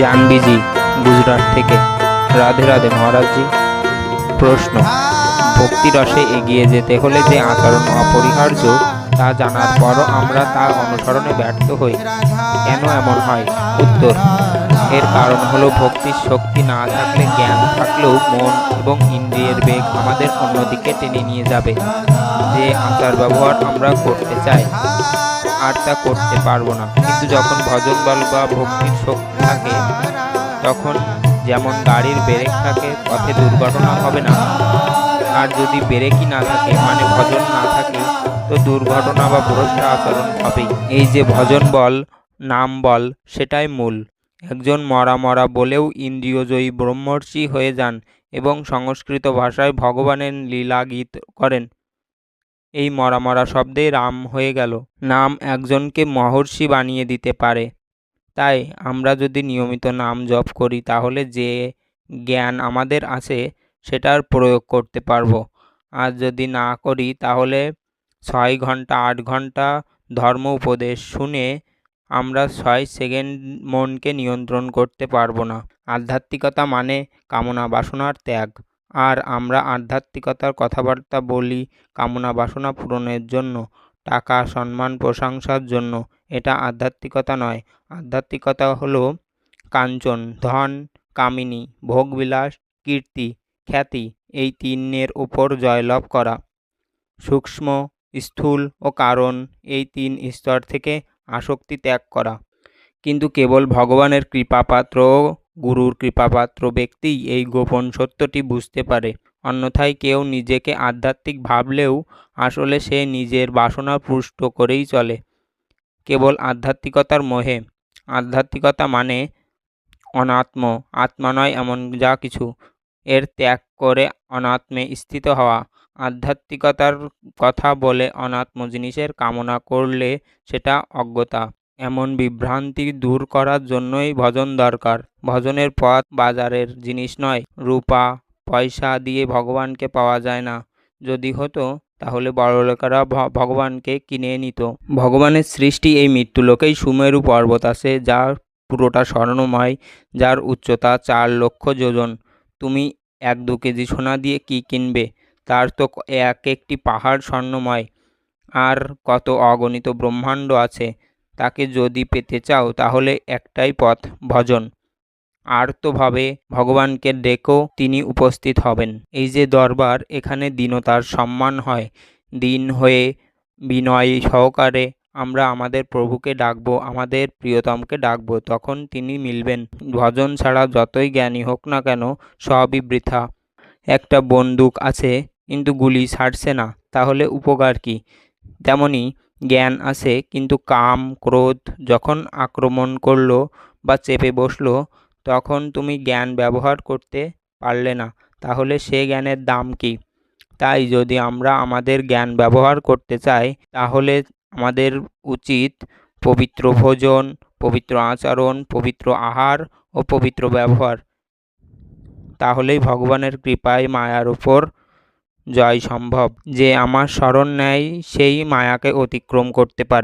জানবিজি, গুজরাট থেকে। রাধে রাধে মহারাজজি, প্রশ্ন। ভক্তিরসে এগিয়ে যেতে হলে যে আচরণ অপরিহার্য তা জানার পরও আমরা তা অনুসরণে ব্যর্থ হই। কেন এমন হয়? উত্তর। এর কারণ হলো ভক্তির শক্তি না থাকলে জ্ঞান থাকলেও মন এবং ইন্দ্রিয়ের বেগ আমাদের অন্যদিকে টেনে নিয়ে যাবে। যে আচার ব্যবহার আমরা করতে চাই আর তা করতে পারব না। কিন্তু যখন ভজন বল বা ভক্তির শক্তি থাকে, তখন যেমন গাড়ির ব্রেক থাকে, পথে দুর্ঘটনা হবে না। আর যদি ব্রেকই না থাকে মানে ভজন না থাকে, তো দুর্ঘটনা বা ভ্রষ্ট আচরণ হবেই। এই যে ভজন বল, নাম বল, সেটাই মূল। একজন মরা মরা বলেও ইন্দ্রিয়জয়ী ব্রহ্মর্ষি হয়ে যান এবং সংস্কৃত ভাষায় ভগবানের লীলা গীত করেন। এই মরা মরা শব্দেই রাম হয়ে গেল। নাম একজনকে মহর্ষি বানিয়ে দিতে পারে। তাই আমরা যদি নিয়মিত নাম জপ করি, তাহলে যে জ্ঞান আমাদের আছে, সেটার প্রয়োগ করতে পারব। আর যদি না করি, তাহলে ছয় ঘণ্টা, আট ঘণ্টা ধর্ম উপদেশ শুনে আমরা ছয় সেকেন্ড মনকে নিয়ন্ত্রণ করতে পারব না। আধ্যাত্মিকতা মানে কামনা বাসনার ত্যাগ। আর আমরা আধ্যাত্মিকতার কথাবার্তা বলি কামনা বাসনা পূরণের জন্য, টাকা, সম্মান, প্রশংসার জন্য। এটা আধ্যাত্মিকতা নয়। আধ্যাত্মিকতা হলো কাঞ্চন, ধন, কামিনী, ভোগবিলাস, কীর্তি, খ্যাতি, এই তিনের উপর জয়লাভ করা। সূক্ষ্ম, স্থূল ও কারণ, এই তিন স্তর থেকে আসক্তি ত্যাগ করা। কিন্তু কেবল ভগবানের কৃপাপাত্র গুরুর কৃপাপাত্র ব্যক্তিই এই গোপন সত্যটি বুঝতে পারে। অন্যথায় কেউ নিজেকে আধ্যাত্মিক ভাবলেও আসলে সে নিজের বাসনা পুষ্ট করেই চলে। কেবল আধ্যাত্মিকতার মোহে। আধ্যাত্মিকতা মানে অনাত্ম। আত্মা নয় এমন যা কিছু। এর ত্যাগ করে অনাত্মে স্থিত হওয়া। আধ্যাত্মিকতার কথা বলে অনাত্ম জিনিসের কামনা করলে সেটা অজ্ঞতা। এমন বিভ্রান্তি দূর করার জন্যই ভজন দরকার। ভজনের পথ বাজারের জিনিস নয়, রূপা, পয়সা দিয়ে ভগবানকে পাওয়া যায় না। যদি হতো, তাহলে বড়লোকেরা ভগবানকে কিনে নিত। ভগবানের সৃষ্টি এই মৃত্যুলোকেই সুমেরু পর্বত আছে যার পুরোটা স্বর্ণময়, যার উচ্চতা চার লক্ষ যোজন। তুমি এক দু কেজি সোনা দিয়ে কি কিনবে? তার তো এক একটি পাহাড় স্বর্ণময়। আর কত অগণিত ব্রহ্মাণ্ড আছে। তাকে যদি পেতে চাও তাহলে একটাই পথ, ভজন। আর্তভাবে ভগবানকে ডেকেও তিনি উপস্থিত হবেন। এই যে দরবার, এখানে দীনতার সম্মান হয়। দিন হয়ে বিনয় সহকারে আমরা আমাদের প্রভুকে ডাকবো, আমাদের প্রিয়তমকে ডাকবো, তখন তিনি মিলবেন। ভজন ছাড়া যতই জ্ঞানী হোক না কেন, সবই বৃথা। একটা বন্দুক আছে, কিন্তু গুলি ছাড়ছে না, তাহলে উপকার কি? তেমনি জ্ঞান আসে কিন্তু কাম, ক্রোধ যখন আক্রমণ করল বা চেপে বসল, তখন তুমি জ্ঞান ব্যবহার করতে পারলে না। তাহলে সে জ্ঞানের দাম কি? তাই যদি আমরা আমাদের জ্ঞান ব্যবহার করতে চাই, তাহলে আমাদের উচিত পবিত্র ভোজন, পবিত্র আচরণ, পবিত্র আহার ও পবিত্র ব্যবহার। তাহলেই ভগবানের কৃপায়, মায়ার উপর জয় সম্ভব যে আমার স্মরণ নেয় সেই মায়াকে অতিক্রম করতে পারে।